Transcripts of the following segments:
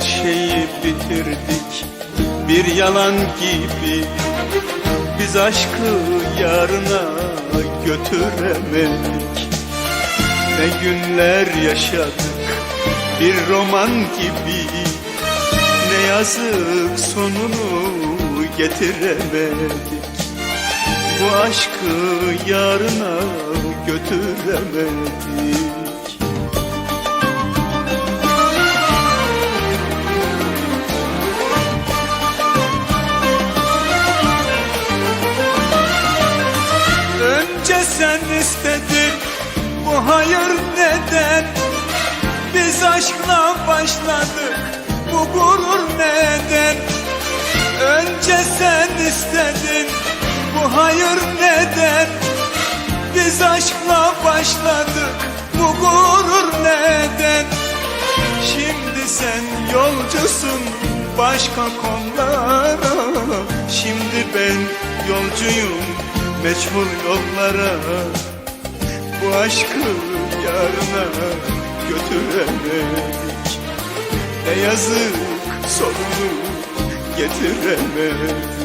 şeyi bitirdik bir yalan gibi. Biz aşkı yarına götüremedik. Ne günler yaşadık bir roman gibi. Ne yazık sonunu getiremedik. Bu aşkı yarına götüremedik Sen istedin? Bu hayır neden? Biz aşkla başladık bu gurur neden? Önce sen istedin bu hayır neden? Biz aşkla başladık bu gurur neden? Şimdi sen yolcusun başka konulara. Şimdi ben yolcuyum meçhul yollara Bu aşkı yarına götüremedik. Ne yazık sonunu getiremedik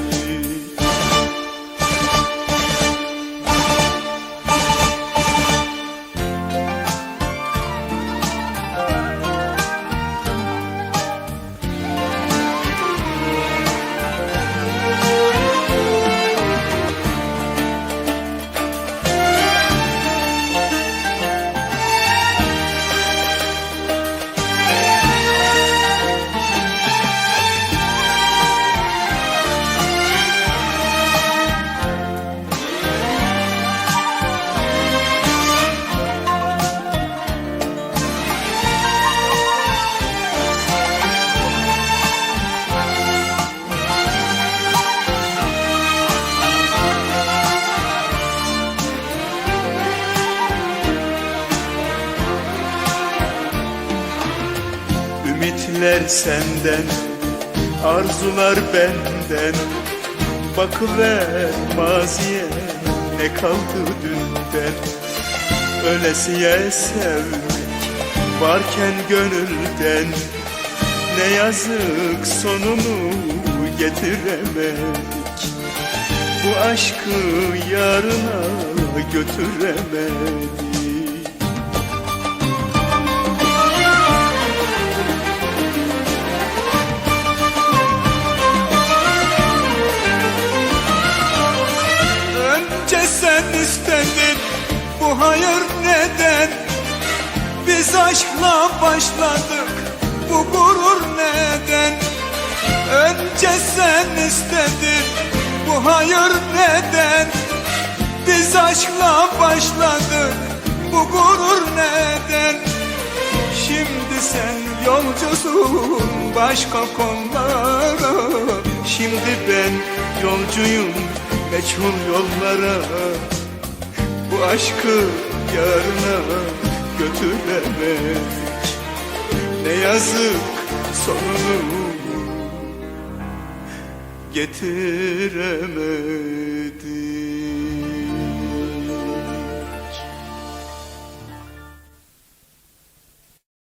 Ümitler senden, arzular benden. Bakıver maziye ne kaldı dünden? Ölesiye sevmek varken gönülden. Ne yazık sonunu getiremedik. Bu aşkı yarına götüremedik bu hayır neden? Biz aşkla başladık bu gurur neden? Önce sen istedin bu hayır neden? Biz aşkla başladık bu gurur neden? Şimdi sen yolcusun başka konulara. Şimdi ben yolcuyum meçhul yollara Aşkı yarına götüremedik Ne yazık sonunu getiremedik